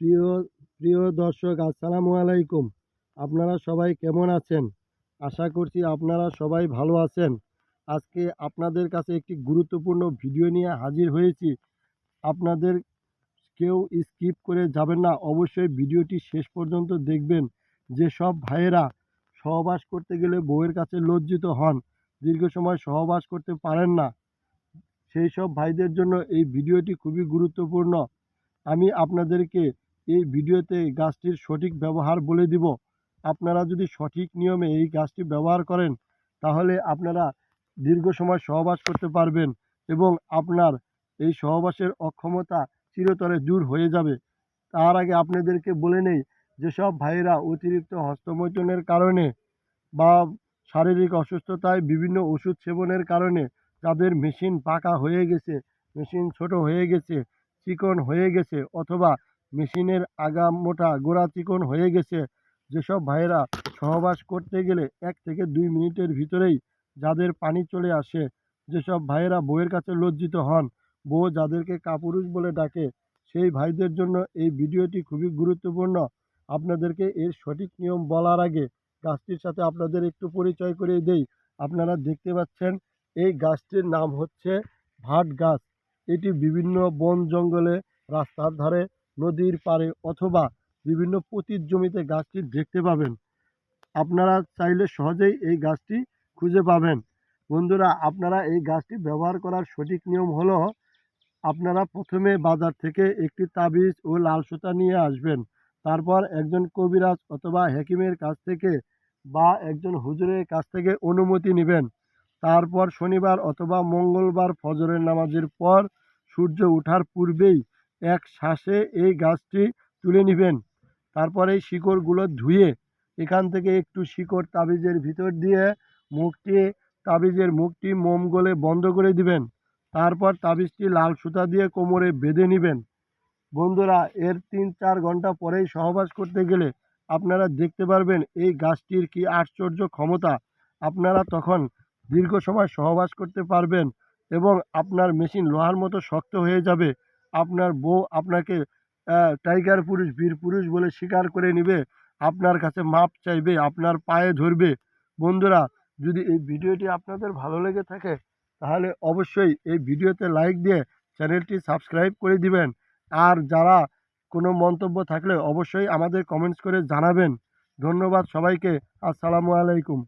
প্রিয় প্রিয় দর্শক, আসসালামু আলাইকুম। আপনারা সবাই কেমন আছেন? আশা করছি আপনারা সবাই ভালো আছেন। আজকে আপনাদের কাছে একটি গুরুত্বপূর্ণ ভিডিও নিয়ে হাজির হয়েছি। আপনাদের কেউ স্কিপ করে যাবেন না, অবশ্যই ভিডিওটি শেষ পর্যন্ত দেখবেন। যেসব ভাইয়েরা সহবাস করতে গেলে বউয়ের কাছে লজ্জিত হন, দীর্ঘ সময় সহবাস করতে পারেন না, সেই সব ভাইদের জন্য এই ভিডিওটি খুবই গুরুত্বপূর্ণ। আমি আপনাদেরকে এই ভিডিওতে এই গাছটির সঠিক ব্যবহার বলে দিব। আপনারা যদি সঠিক নিয়মে এই গাছটি ব্যবহার করেন, তাহলে আপনারা দীর্ঘ সময় সহবাস করতে পারবেন এবং আপনার এই সহবাসের অক্ষমতা চিরতরে দূর হয়ে যাবে। তার আগে আপনাদেরকে বলে নেই যেসব ভাইয়েরা অতিরিক্ত হস্তমৈথুনের কারণে বা শারীরিক অসুস্থতায় বিভিন্ন ওষুধ সেবনের কারণে যাদের মেশিন পাকা হয়ে গেছে, মেশিন ছোট হয়ে গেছে, চিকন হয়ে গেছে অথবা মেশিনের আগা মোটা গোড়া চিকন হয়ে গেছে। যেসব ভাইয়েরা সহবাস করতে গেলে এক থেকে দুই মিনিটের ভিতরেই যাদের পানি চলে আসে, যেসব ভাইয়েরা বউয়ের কাছে লজ্জিত হন, বউ যাদেরকে কাপুরুষ বলে ডাকে, সেই ভাইদের জন্য এই ভিডিওটি খুবই গুরুত্বপূর্ণ। আপনাদেরকে এর সঠিক নিয়ম বলার আগে গাছটির সাথে আপনাদের একটু পরিচয় করে দেই। আপনারা দেখতে পাচ্ছেন, এই গাছটির নাম হচ্ছে ভাট গাছ। এটি বিভিন্ন বন জঙ্গলে রাস্তার ধারে নদীর পাড়ে অথবা বিভিন্ন পতির জমিতে গাছটি দেখতে পাবেন। আপনারা চাইলে সহজেই এই গাছটি খুঁজে পাবেন। বন্ধুরা, আপনারা এই গাছটি ব্যবহার করার সঠিক নিয়ম হলো, আপনারা প্রথমে বাজার থেকে একটি তাবিজ ও লাল সুতা নিয়ে আসবেন। তারপর একজন কবিরাজ অথবা হেকিমের কাছ থেকে বা একজন হুজুরের কাছ থেকে অনুমতি নেবেন। তারপর শনিবার অথবা মঙ্গলবার ফজরের নামাজের পর সূর্য ওঠার পূর্বেই এক শ্বাসে এই গাছটি তুলে নেবেন। তারপর এই শিকড়গুলো ধুয়ে এখান থেকে একটু শিকড় তাবিজের ভিতর দিয়ে মুখটি, তাবিজের মুখটি মোম গলে বন্ধ করে দিবেন। তারপর তাবিজটি লাল সুতা দিয়ে কোমরে বেঁধে নেবেন। বন্ধুরা, এর তিন চার ঘণ্টা পরেই সহবাস করতে গেলে আপনারা দেখতে পারবেন এই গাছটির কি আশ্চর্য ক্ষমতা। আপনারা তখন দীর্ঘ সময় সহবাস করতে পারবেন এবং আপনার মেশিন লোহার মতো শক্ত হয়ে যাবে। আপনার বউ আপনাকে টাইগার পুরুষ, বীর পুরুষ বলে স্বীকার করে নেবে, আপনার কাছে মাপ চাইবে, আপনার পায়ে ধরবে। বন্ধুরা, যদি এই ভিডিওটি আপনাদের ভালো লেগে থাকে, তাহলে অবশ্যই এই ভিডিওতে লাইক দিয়ে চ্যানেলটি সাবস্ক্রাইব করে দিবেন। আর যারা কোনো মন্তব্য থাকলে অবশ্যই আমাদের কমেন্টস করে জানাবেন। ধন্যবাদ সবাইকে। আসসালামু আলাইকুম।